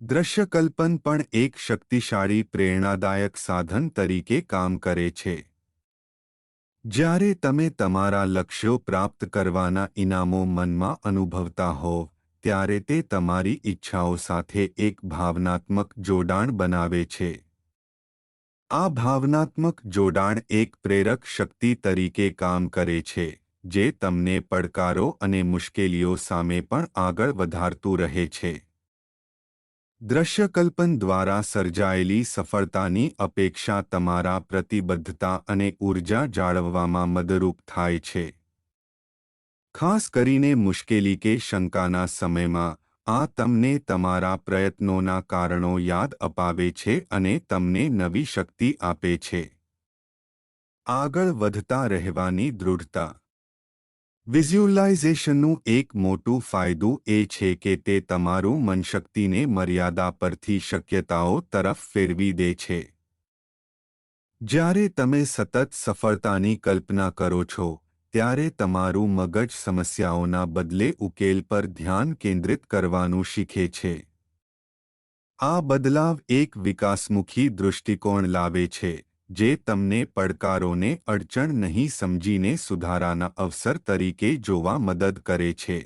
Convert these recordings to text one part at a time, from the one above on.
દ્રશ્યકલ્પન પણ એક શક્તિશાળી, પ્રેરણાદાયક સાધન તરીકે કામ કરે છે. જ્યારે તમે તમારા લક્ષ્યો પ્રાપ્ત કરવાના ઇનામો મનમાં અનુભવતા હોવ ત્યારે તે તમારી ઈચ્છાઓ સાથે એક ભાવનાત્મક જોડાણ બનાવે છે. આ ભાવનાત્મક જોડાણ એક પ્રેરક શક્તિ તરીકે કામ કરે છે, જે તમને પડકારો અને મુશ્કેલીઓ સામે પણ આગળ વધારતું રહે છે. દ્રશ્યકલ્પન દ્વારા સર્જાયેલી સફળતાની અપેક્ષા તમારા પ્રતિબદ્ધતા અને ઊર્જા જાળવવામાં મદરૂપ થાય છે. ખાસ કરીને મુશ્કેલી કે શંકાના સમયમાં, આ તમને તમારા પ્રયત્નોના કારણો યાદ અપાવે છે અને તમને નવી શક્તિ આપે છે. આગળ વધતા રહેવાની દૃઢતા વિઝ્યુલાઇઝેશનનું એક મોટું ફાયદું એ છે કે તે તમારું મનશક્તિને મર્યાદા પરથી શક્યતાઓ તરફ ફેરવી દે છે. જ્યારે તમે સતત સફળતાની કલ્પના કરો છો, ત્યારે તમારું મગજ સમસ્યાઓના બદલે ઉકેલ પર ધ્યાન કેન્દ્રિત કરવાનું શીખે છે. આ બદલાવ એક વિકાસમુખી દૃષ્ટિકોણ લાવે છે. જે તમને પડકારોને અડચણ નહીં સમજીને સુધારાના અવસર તરીકે જોવા મદદ કરે છે.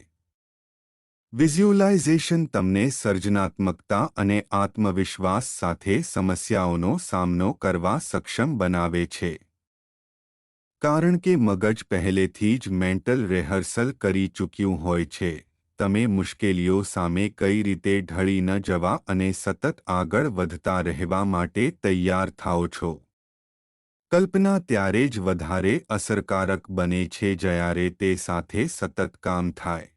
વિઝ્યુલાઇઝેશન તમને સર્જનાત્મકતા અને આત્મવિશ્વાસ સાથે સમસ્યાઓનો સામનો કરવા સક્ષમ બનાવે છે. કારણ કે મગજ પહેલેથી જ મેન્ટલ રિહર્સલ કરી ચૂક્યું હોય છે, તમે મુશ્કેલીઓ સામે કઈ રીતે ઢળી ન જવા અને સતત આગળ વધતા રહેવા માટે તૈયાર થાઓ છો. કલ્પના ત્યારે જ વધારે અસરકારક બને છે જ્યારે તે સાથે સતત કામ થાય.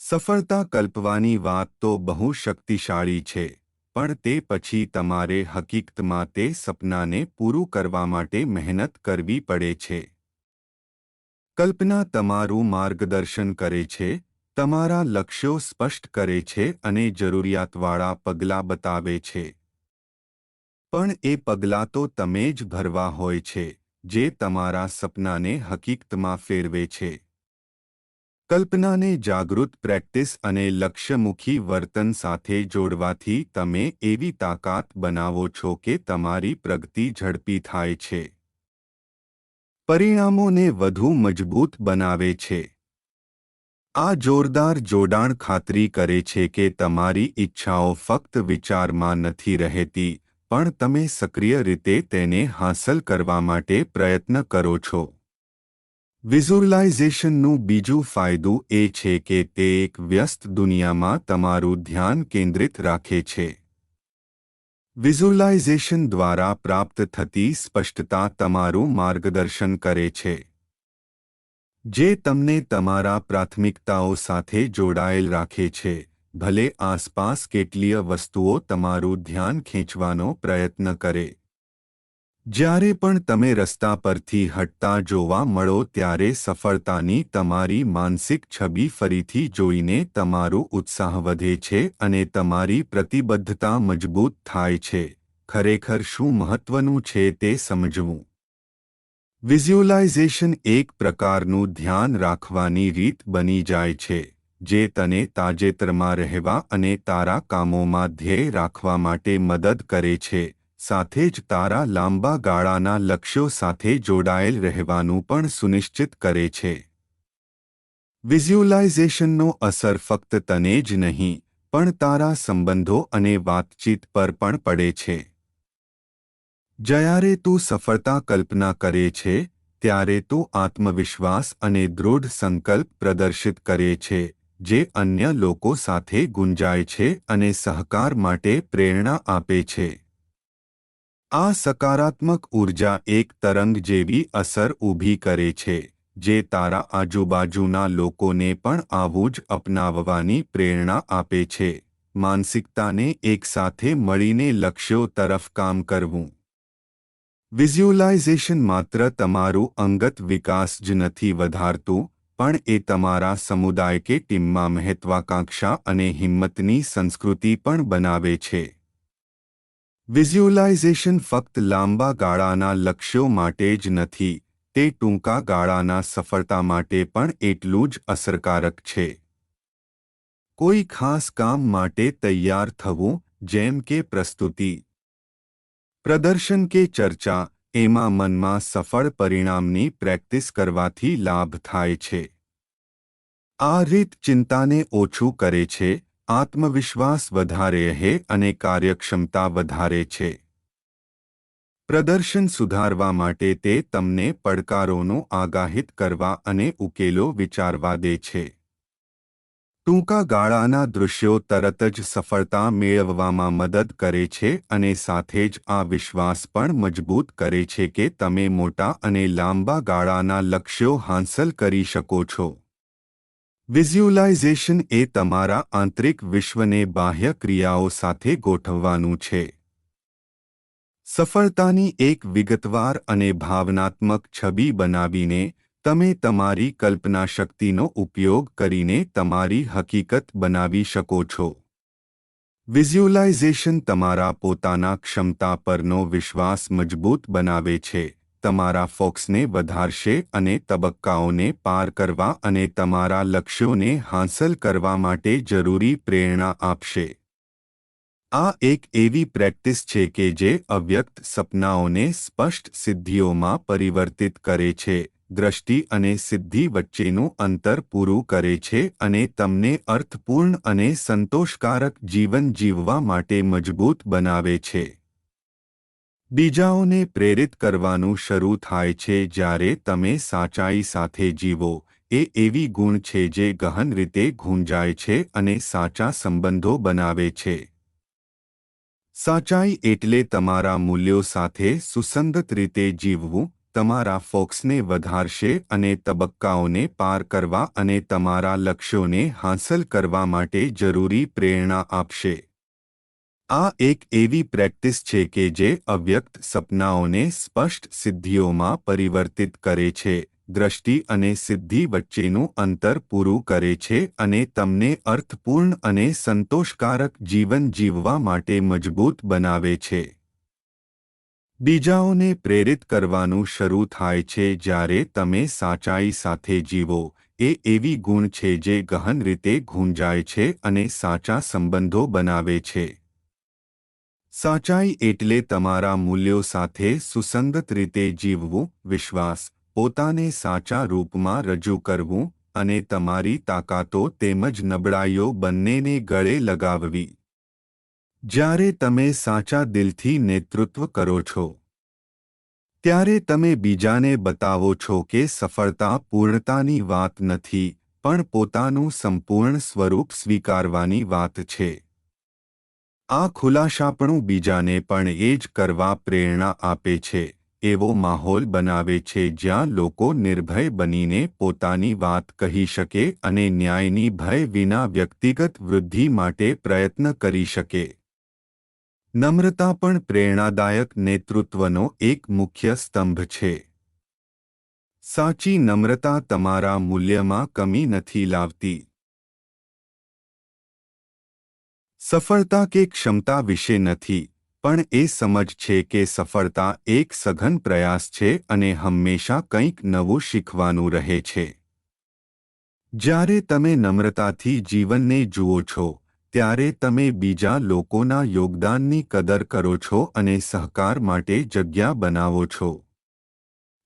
સફળતા કલ્પવાની વાત તો બહુ શક્તિશાળી છે, પણ તે પછી તમારે હકીકતમાં તે સપનાને પૂરું કરવા માટે મહેનત કરવી પડે છે. કલ્પના તમારું માર્ગદર્શન કરે છે, તમારા લક્ષ્યો સ્પષ્ટ કરે છે અને જરૂરિયાતવાળા પગલાં બતાવે છે. પણ એ પગલાં તો તમે જ ભરવા હોય છે, જે તમારા સપનાને હકીકતમાં ફેરવે છે. કલ્પનાને જાગૃત પ્રેક્ટિસ અને લક્ષ્યમુખી વર્તન સાથે જોડવાથી તમે એવી તાકાત બનાવો છો કે તમારી પ્રગતિ ઝડપી થાય છે. પરિણામોને વધુ મજબૂત બનાવે છે. આ જોરદાર જોડાણ ખાતરી કરે છે કે તમારી ઈચ્છાઓ ફક્ત વિચારમાં નથી રહેતી પણ તમે સક્રિય રીતે તેને હાંસલ કરવા માટે પ્રયત્ન કરો છો. વિઝ્યુલાઇઝેશનનું બીજું ફાયદું એ છે કે તે એક વ્યસ્ત દુનિયામાં તમારું ધ્યાન કેન્દ્રિત રાખે છે. વિઝ્યુલાઇઝેશન દ્વારા પ્રાપ્ત થતી સ્પષ્ટતા તમારું માર્ગદર્શન કરે છે. જે તમને તમારા પ્રાથમિકતાઓ સાથે જોડાયેલ રાખે છે. ભલે આસપાસ કેટલીય વસ્તુઓ તમારું ધ્યાન ખેંચવાનો પ્રયત્ન કરે. જ્યારે પણ તમે રસ્તા પરથી હટતા જોવા મળો ત્યારે સફળતાની તમારી માનસિક છબી ફરીથી જોઈને તમારું ઉત્સાહ વધે છે અને તમારી પ્રતિબદ્ધતા મજબૂત થાય છે. ખરેખર શું મહત્વનું છે તે સમજવું. વિઝ્યુલાઇઝેશન એક પ્રકારનું ધ્યાન રાખવાની રીત બની જાય છે. જે તને તાજેતરમાં રહેવા અને તારા કામોમાં ધ્યેય રાખવા માટે મદદ કરે છે, સાથે જ તારા લાંબા ગાળાના લક્ષ્યો સાથે જોડાયેલ રહેવાનું પણ સુનિશ્ચિત કરે છે. વિઝ્યુલાઇઝેશનનો અસર ફક્ત તને જ નહીં, પણ તારા સંબંધો અને વાતચીત પર પણ પડે છે. જ્યારે તું સફળતા કલ્પના કરે છે, ત્યારે તું આત્મવિશ્વાસ અને દૃઢ સંકલ્પ પ્રદર્શિત કરે છે જે અન્ય લોકો સાથે ગુંજાય છે અને સહકાર માટે પ્રેરણા આપે છે. આ સકારાત્મક ઊર્જા એક તરંગ જેવી અસર ઊભી કરે છે, જે તારા આજુબાજુના લોકોને પણ આવું જ અપનાવવાની પ્રેરણા આપે છે. માનસિકતાને એકસાથે મળીને લક્ષ્યો તરફ કામ કરવું. વિઝ્યુલાઇઝેશન માત્ર તમારું અંગત વિકાસ જ નથી વધારતું પણ એ તમારા સમુદાય કે ટીમમાં મહત્વાકાંક્ષા અને હિંમતની સંસ્કૃતિ પણ બનાવે છે. વિઝ્યુઅલાઇઝેશન ફક્ત લાંબા ગાળાના લક્ષ્યો માટે જ નથી, તે ટૂંકા ગાળાના સફળતા માટે પણ એટલું જ અસરકારક છે. કોઈ ખાસ કામ માટે તૈયાર થવું, જેમ કે પ્રસ્તુતિ, પ્રદર્શન કે ચર્ચા એમાં મનમાં સફળ પરિણામની પ્રેક્ટિસ કરવાથી લાભ થાય છે. આ રીત ચિંતાને ઓછું કરે છે, આત્મવિશ્વાસ વધારે રહે અને કાર્યક્ષમતા વધારે છે. પ્રદર્શન સુધારવા માટે તે તમને પડકારોનો આગાહિત કરવા અને ઉકેલો વિચારવા દે છે. ટૂંકા ગાળાના દૃશ્યો તરત જ સફળતા મેળવવામાં મદદ કરે છે અને સાથે જ આ વિશ્વાસ પણ મજબૂત કરે છે કે તમે મોટા અને લાંબા ગાળાના લક્ષ્યો હાંસલ કરી શકો છો. વિઝ્યુલાઇઝેશન એ તમારા આંતરિક વિશ્વને બાહ્ય ક્રિયાઓ સાથે ગોઠવવાનું છે. સફળતાની એક વિગતવાર અને ભાવનાત્મક છબી બનાવીને તમે તમારી કલ્પના શક્તિનો ઉપયોગ કરીને તમારી હકીકત બનાવી શકો છો. વિઝ્યુલાઇઝેશન તમારા પોતાના ક્ષમતા પરનો વિશ્વાસ મજબૂત બનાવે છે. તમારા ફોક્સને વધારશે અને તબક્કાઓને પાર કરવા અને તમારા લક્ષ્યોને હાંસલ કરવા માટે જરૂરી પ્રેરણા આપશે. આ એક એવી પ્રેક્ટિસ છે કે જે અવ્યક્ત સપનાઓને સ્પષ્ટ સિદ્ધિઓમાં પરિવર્તિત કરે છે. દ્રષ્ટિ અને સિદ્ધિ વચ્ચેનું અંતર પૂરું કરે છે અને તમને અર્થપૂર્ણ અને સંતોષકારક જીવન જીવવા માટે મજબૂત બનાવે છે. બીજાઓને પ્રેરિત કરવાનું શરૂ થાય છે જ્યારે તમે સાચાઈ સાથે જીવો. એ એવી ગુણ છે જે ગહન રીતે ગુંજાય છે અને સાચા સંબંધો બનાવે છે. સાચાઈ એટલે તમારા મૂલ્યો સાથે સુસંગત રીતે જીવવું તમારા ફોક્સને વધારશે અને તબક્કાઓને પાર કરવા અને તમારા લક્ષ્યોને હાંસલ કરવા માટે જરૂરી પ્રેરણા આપશે. આ એક એવી પ્રેક્ટિસ છે કે જે અવ્યક્ત સપનાઓને સ્પષ્ટ સિદ્ધિઓમાં પરિવર્તિત કરે છે, દ્રષ્ટિ અને સિદ્ધિ વચ્ચેનું અંતર પૂરું કરે છે અને તમને અર્થપૂર્ણ અને સંતોષકારક જીવન જીવવા માટે મજબૂત બનાવે છે. બીજાઓને પ્રેરિત કરવાનું શરૂ થાય છે જ્યારે તમે સાચાઈ સાથે જીવો. એ એવી ગુણ છે જે ગહન રીતે ગુંજાય છે અને સાચા સંબંધો બનાવે છે. સાચાઈ એટલે તમારા મૂલ્યો સાથે સુસંગત રીતે જીવવું, વિશ્વાસ, પોતાને સાચા રૂપમાં રજૂ કરવું અને તમારી તાકાતો તેમજ નબળાઈઓ બંનેને ગળે લગાવવી. જ્યારે તમે સાચા દિલથી નેતૃત્વ કરો છો, ત્યારે તમે બીજાને બતાવો છો કે સફળતા પૂર્ણતાની વાત નથી, પણ પોતાનું સંપૂર્ણ સ્વરૂપ સ્વીકારવાની વાત છે. આ ખુલાસાપણું બીજાને પણ એ જ કરવા પ્રેરણા આપે છે, એવો માહોલ બનાવે છે જ્યાં લોકો નિર્ભય બનીને પોતાની વાત કહી શકે અને ન્યાયની ભય વિના વ્યક્તિગત વૃદ્ધિ માટે પ્રયત્ન કરી શકે. નમ્રતા પણ પ્રેરણાદાયક નેતૃત્વનો એક મુખ્ય સ્તંભ છે. સાચી નમ્રતા તમારા મૂલ્યમાં કમી નથી લાવતી. સફળતા કે ક્ષમતા વિશે નથી, પણ એ સમજ છે કે સફળતા એક સઘન પ્રયાસ છે અને હંમેશા કંઈક નવું શીખવાનું રહે છે. જ્યારે તમે નમ્રતાથી જીવનને જુઓ છો ત્યારે તમે બીજા લોકોના યોગદાનની કદર કરો છો અને સહકાર માટે જગ્યા બનાવો છો.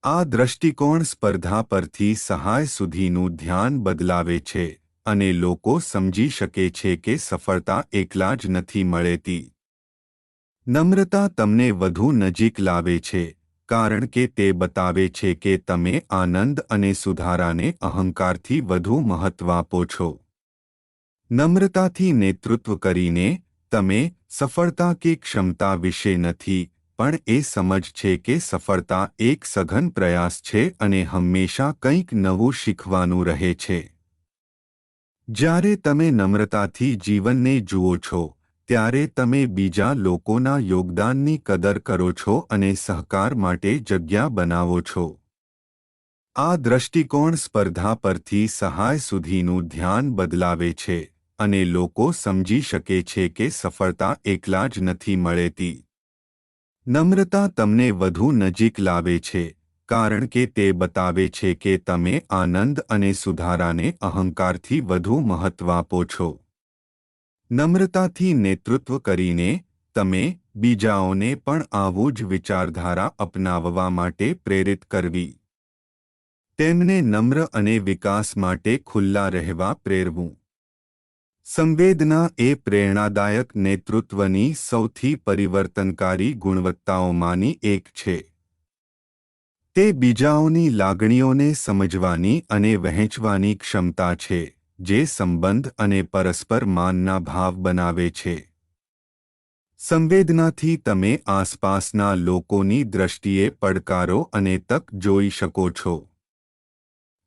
આ દ્રષ્ટિકોણ સ્પર્ધા પરથી સહાય સુધીનું ધ્યાન બદલાવે છે અને લોકો સમજી શકે છે કે સફળતા એકલા જ નથી મળેતી. નમ્રતા તમને વધુ નજીક લાવે છે, કારણ કે તે બતાવે છે કે તમે આનંદ અને સુધારાને અહંકારથી વધુ મહત્વ આપો છો. નમ્રતાથી નેતૃત્વ કરીને તમે સફળતા કે ક્ષમતા વિશે નથી, પણ એ સમજ છે કે સફળતા એક સઘન પ્રયાસ છે અને હંમેશા કંઈક નવું શીખવાનું રહે છે. જ્યારે તમે નમ્રતાથી જીવનને જુઓ છો, ત્યારે તમે બીજા લોકોના યોગદાનની કદર કરો છો અને સહકાર માટે જગ્યા બનાવો છો. આ દ્રષ્ટિકોણ સ્પર્ધા પરથી સહાય સુધીનું ધ્યાન બદલાવે છે. અને લોકો સમજી શકે છે કે સફળતા એકલા જ નથી મળેતી. નમ્રતા તમને વધુ નજીક લાવે છે, કારણ કે તે બતાવે છે કે તમે આનંદ અને સુધારાને અહંકારથી વધુ મહત્વ આપો છો. નમ્રતાથી નેતૃત્વ કરીને તમે બીજાઓને પણ આવું જ વિચારધારા અપનાવવા માટે પ્રેરિત કરવી. તેમને નમ્ર અને વિકાસ માટે ખુલ્લા રહેવા પ્રેરવું. સંવેદના એ પ્રેરણાદાયક નેતૃત્વની સૌથી પરિવર્તનકારી ગુણવત્તાઓમાંની એક છે. તે બીજાઓની લાગણીઓને સમજવાની અને વહેંચવાની ક્ષમતા છે, જે સંબંધ અને પરસ્પર માનના ભાવ બનાવે છે. સંવેદનાથી તમે આસપાસના લોકોની દ્રષ્ટિએ પડકારો અને તક જોઈ શકો છો,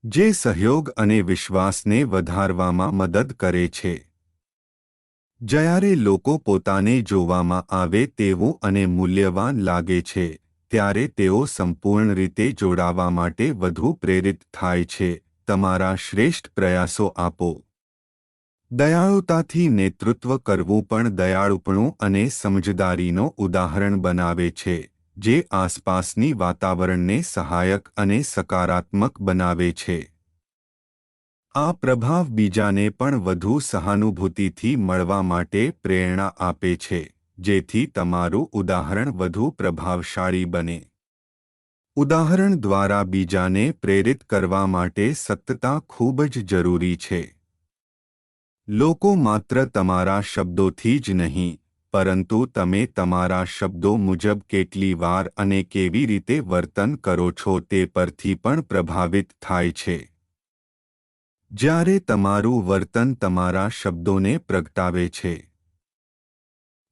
જે સહયોગ અને વિશ્વાસને વધારવામાં મદદ કરે છે. જ્યારે લોકો પોતાને જોવામાં આવે તેવું અને મૂલ્યવાન લાગે છે, ત્યારે તેઓ સંપૂર્ણ રીતે જોડાવા માટે વધુ પ્રેરિત થાય છે. તમારા શ્રેષ્ઠ પ્રયાસો આપો. દયાળુતાથી નેતૃત્વ કરવું પણ દયાળુપણું અને સમજદારીનો ઉદાહરણ બનાવે છે, જે આસપાસની વાતાવરણને સહાયક અને સકારાત્મક બનાવે છે. આ પ્રભાવ બીજાને પણ વધુ સહાનુભૂતિથી મળવા માટે પ્રેરણા આપે છે, જેથી તમારું ઉદાહરણ વધુ પ્રભાવશાળી બને. ઉદાહરણ દ્વારા બીજાને પ્રેરિત કરવા માટે સતતા ખૂબ જ જરૂરી છે. લોકો માત્ર તમારા શબ્દોથી જ નહીં, પરંતુ તમે તમારા શબ્દો મુજબ કેટલી વાર અને કેવી રીતે વર્તન કરો છો તે પરથી પણ પ્રભાવિત થાય છે. જ્યારે તમારું વર્તન તમારા શબ્દોને પ્રગટાવે છે.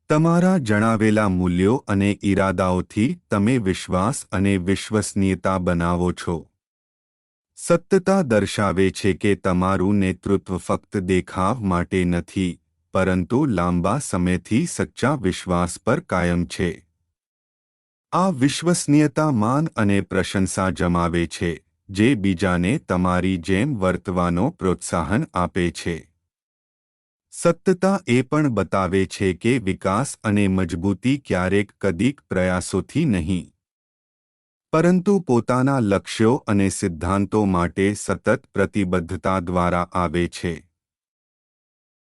તમારા જણાવેલા મૂલ્યો અને ઇરાદાઓથી તમે વિશ્વાસ અને વિશ્વસનીયતા બનાવો છો. સત્યતા દર્શાવે છે કે તમારું નેતૃત્વ ફક્ત દેખાવ માટે નથી, પરંતુ લાંબા સમયથી સચ્ચા વિશ્વાસ પર કાયમ છે. આ વિશ્વસનીયતા માન અને પ્રશંસા જમાવે છે. જે બીજાને તમારી જેમ વર્તવાનો પ્રોત્સાહન આપે છે. સત્તતા એ પણ બતાવે છે કે વિકાસ અને મજબૂતી ક્યારેક કદીક પ્રયાસોથી નહીં. પરંતુ પોતાના લક્ષ્યો અને સિદ્ધાંતો માટે સતત પ્રતિબદ્ધતા દ્વારા આવે છે.